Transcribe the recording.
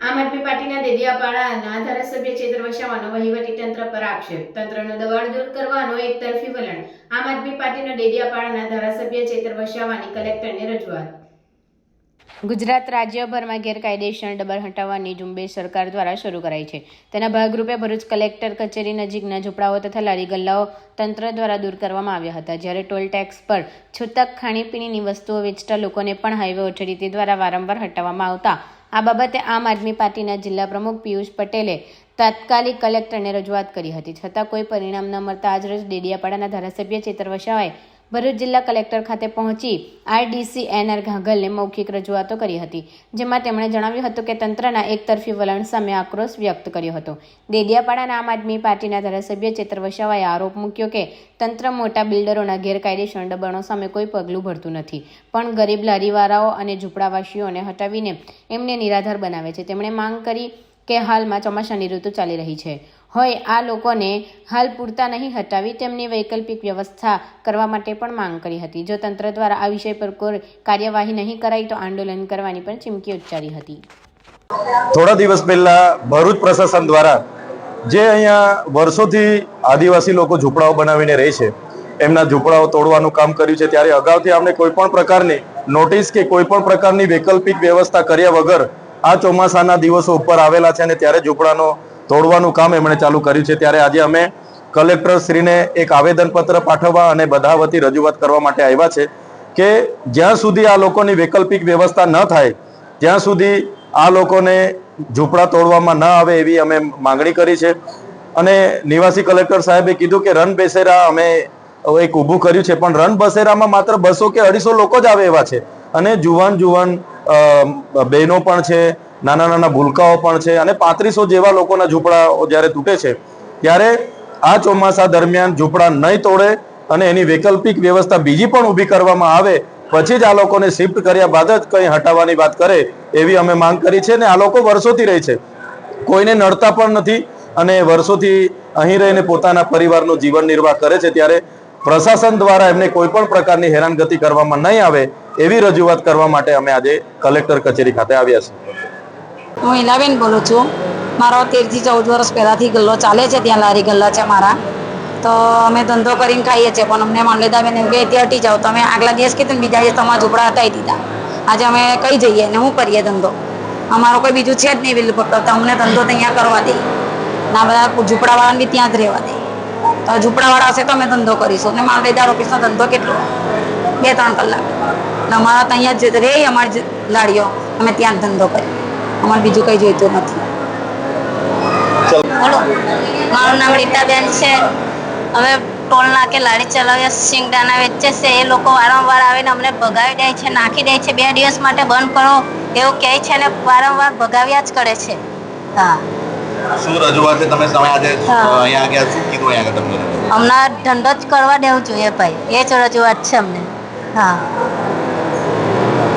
આમ આદમી પાર્ટીના દેડિયાપાડાના ધારાસભ્ય ચેતર વસાવાનો તંત્ર પર આક્ષેપ. તંત્રનો દબાણ દૂર કરવાનો એકતરફી વલણ. આમ આદમી પાર્ટીના દેડિયાપાડાના ધારાસભ્ય ચેતર કલેક્ટરને રજૂઆત. ગુજરાત રાજ્યભરમાં ગેરકાયદેસર ડબર હટાવવાની ઝુંબેશ સરકાર દ્વારા શરૂ કરાઈ છે. તેના ભાગરૂપે ભરૂચ કલેક્ટર કચેરી નજીકના ઝૂંપડાઓ તથા લારી ગલ્લાઓ તંત્ર દ્વારા દૂર કરવામાં આવ્યા હતા. જ્યારે ટોલ ટેક્સ પર છૂતક ખાણીપીણીની વસ્તુઓ વેચતા લોકોને પણ હાઈવે ઓથોરિટી દ્વારા વારંવાર હટાવવામાં આવતા આ બાબતે આમ આદમી પાર્ટીના જિલ્લા પ્રમુખ પિયુષ પટેલે તાત્કાલિક કલેક્ટરને રજૂઆત કરી હતી. છતાં કોઈ પરિણામ ન મળતા આજરોજ ડેડિયાપાડાના ધારાસભ્ય ચેતર વસાવાએ ભરૂચ જિલ્લા કલેક્ટર ખાતે પહોંચી આરડીસી એનઆર ઘાઘલને મૌખિક રજૂઆતો કરી હતી, જેમાં તેમણે જણાવ્યું હતું કે તંત્રના એકતરફી વલણ સામે આક્રોશ વ્યક્ત કર્યો હતો. દેડિયાપાડાના આમ આદમી પાર્ટીના ધારાસભ્ય ચેતર વસાવાએ આરોપ મૂક્યો કે, તંત્ર મોટા બિલ્ડરોના ગેરકાયદેસર દબાણો સામે કોઈ પગલું ભરતું નથી, પણ ગરીબ લારીવાળાઓ અને ઝૂંપડાવાસીઓને હટાવીને એમને નિરાધાર બનાવે છે. તેમણે માંગ કરી કે હાલમાં ચોમાસાની ઋતુ ચાલી રહી છે. હોય, આ લોકોને હાલ પૂરતા નહીં હટાવી તેમની વૈકલ્પિક વ્યવસ્થા કરવા માટે પણ માંગ કરી હતી. જો તંત્ર દ્વારા આ વિષય પર કોઈ કાર્યવાહી નહીં કરાઈ તો આંદોલન કરવાની પણ ચીમકી ઉચ્ચારી હતી. થોડા દિવસ પહેલા ભરૂચ પ્રશાસન દ્વારા જે અહીંયા વર્ષોથી આદિવાસી લોકો ઝૂંપડાઓ બનાવીને રહે છે, એમના ઝૂંપડાઓ તોડવાનું કામ કર્યું છે, ત્યારે અગાઉથી અમને કોઈ પણ પ્રકારની નોટિસ કે કોઈ પણ પ્રકારની વૈકલ્પિક વ્યવસ્થા કર્યા વગર આ ચોમાસાના દિવસો ઉપર આવેલા છે અને ત્યારે ઝૂંપડાનો તોડવાનું કામ એમણે ચાલુ કર્યું છે. ત્યારે આજે અમે કલેક્ટર શ્રીને એક આવેદનપત્ર પાઠવવા અને બધા વતી રજૂઆત કરવા માટે આવ્યા છે કે જ્યાં સુધી આ લોકોની વૈકલ્પિક વ્યવસ્થા ન થાય, ત્યાં સુધી આ લોકોને ઝૂંપડા તોડવામાં ન આવે એવી અમે માંગણી કરી છે. અને નિવાસી કલેક્ટર સાહેબે કીધું કે રન બેસેરા અમે એક ઊભું કર્યું છે. પણ રન બસેરામાં માત્ર બસો કે અઢીસો લોકો જ આવે એવા છે. અને જુવાન જુવાન બહેનો પણ છે નાના નાના ભૂલકાઓ પણ છે અને પાંત્રીસો જેવા લોકોના ઝૂંપડાઓ જ્યારે તૂટે છે, ત્યારે આ ચોમાસા દરમિયાન ઝૂંપડા નહીં તોડે અને એની વૈકલ્પિક વ્યવસ્થા બીજી પણ ઊભી કરવામાં આવે, પછી જ આ લોકોને શિફ્ટ કર્યા બાદ જ કંઈ હટાવવાની વાત કરે એવી અમે માંગ કરી છે અને આ લોકો વર્ષોથી રહે છે. કોઈને નડતા પણ નથી અને વર્ષોથી અહીં રહીને પોતાના પરિવારનું જીવન નિર્વાહ કરે છે ત્યારે પ્રશાસન દ્વારા એમને કોઈ પણ પ્રકારની હેરાનગતિ કરવામાં નહીં આવે એવી રજૂઆત કરવા માટે અમે આજે કલેક્ટર કચેરી ખાતે આવ્યા છીએ. હું હિનાબેન બોલું છું. મારો તેરથી ચૌદ વર્ષ પહેલાંથી ગલ્લો ચાલે છે, ત્યાં લારી ગલ્લા છે મારા. તો અમે ધંધો કરીને ખાઈએ છીએ, પણ અમને મામલેદારબેન એમ કે ત્યાં હટી જાઓ, તમે આગલા દિવસ કીધું બીજા દિવસ તમારા ઝૂંપડા હટાવી દીધા. આજે અમે કઈ જઈએ ને શું કરીએ ધંધો. અમારો કોઈ બીજું છે જ નહીં વિલ પટ્ટો તો અમને ધંધો ત્યાં કરવા દે. ના, બધા ઝૂંપડાવાળાને બી ત્યાં જ રહેવા દે. તો ઝૂંપડાવાળા હશે તો અમે ધંધો કરીશું. ને મામલેદાર ઓફિસનો ધંધો કેટલો? બે, ત્રણ કલાક. અમારા ત્યાં જ રહે અમારી લાડીઓ અમે ત્યાં જ ધંધો કરીએ. અમારે બીજું કંઈ જોઈતું નથી. મારું નામ રીતાબેન છે. અમે ટોલ નાકે લારી ચલાવીએ સિંગદાણા વેચે છે. એ લોકો વારંવાર આવીને અમને ભગાવી દે છે નાખી દે છે. બે દિવસ માટે બંધ કરો. એવું કહે છે અને વારંવાર ભગાવ્યા જ કરે છે. હા. શું રજૂઆત છે? તમે તમે આજે હા. અહીંયા આગળ શું કીધું અહીંયા તમને. હમણાં ધંધો જ કરવા દેવું જોઈએ ભાઈ. એ જ રજૂઆત છે અમને. હા.